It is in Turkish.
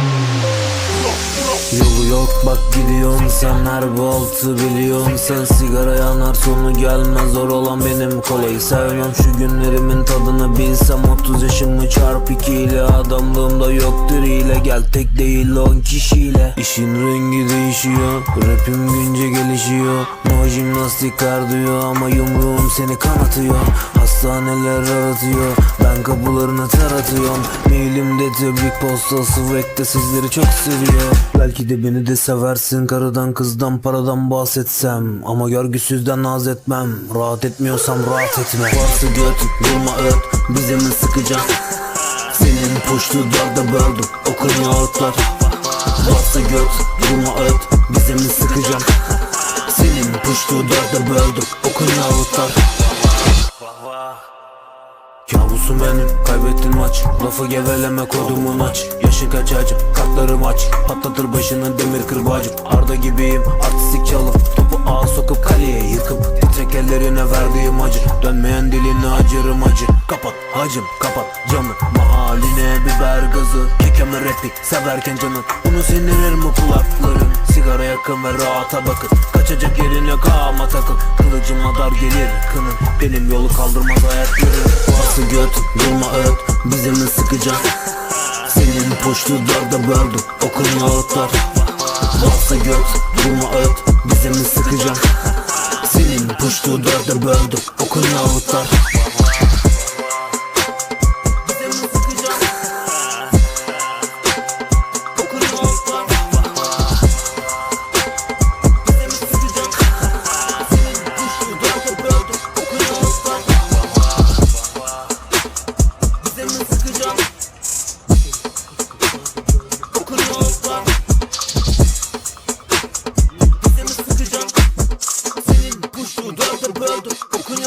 mm you. Yolu yok bak gidiyorsun sen her bu altı biliyorsun sen Sigara yanar sonu gelmez zor olan benim kolay. Sevmem şu günlerimin tadını bilsem 30 yaşımı çarp 2 ile. Adamlığımda yoktur ile gel tek değil 10 kişiyle. İşin rengi değişiyor rapim günce gelişiyor. No jimnastik kardiyo ama yumruğum seni kanatıyor. Hastaneler aratıyor ben kapılarını taratıyorum. Mailimde tebrik postası Vekte sizleri çok seviyor. Belki de beni de seversin Karıdan kızdan paradan bahsetsem. Ama görgüsüzden naz etmem Rahat etmiyorsam rahat etme. Varsa göt durma öt Bize mi sıkacak? Senin puştu dörde böldüm Okunuyor otlar. Varsa göt durma öt Bize mi sıkacağım Senin puştu dörde böldüm Okunuyor otlar. Kabusum benim kaybettin maç. Lafı geveleme kodumun aç Yaşın kaç acım kartlarım aç Patlatır başını demir kırbacım. Arda gibiyim artistik çalıp Topu ağa sokup kaleye yıkıp Titrek ellerine verdiğim acı. Dönmeyen diline acırım acı. Kapat hacım kapat camı Mahaline biber gazı. Kekeme rapi severken canın Bunu sinirir mi kulakların? Sigara yakın ve rahata bakın. Kaçacak yerin yok ama takıl Kılıcıma dar gelir kının. Benim yolu kaldırmaz ayakları Varsa göt durma öt. Bize mi sıkacak Senin puştu dörde böldüm Okunuyor otlar Varsa göt durma öt Bize mi sıkacak? Senin puştu dörde böldüm Okunuyor otlar Öldüm kokun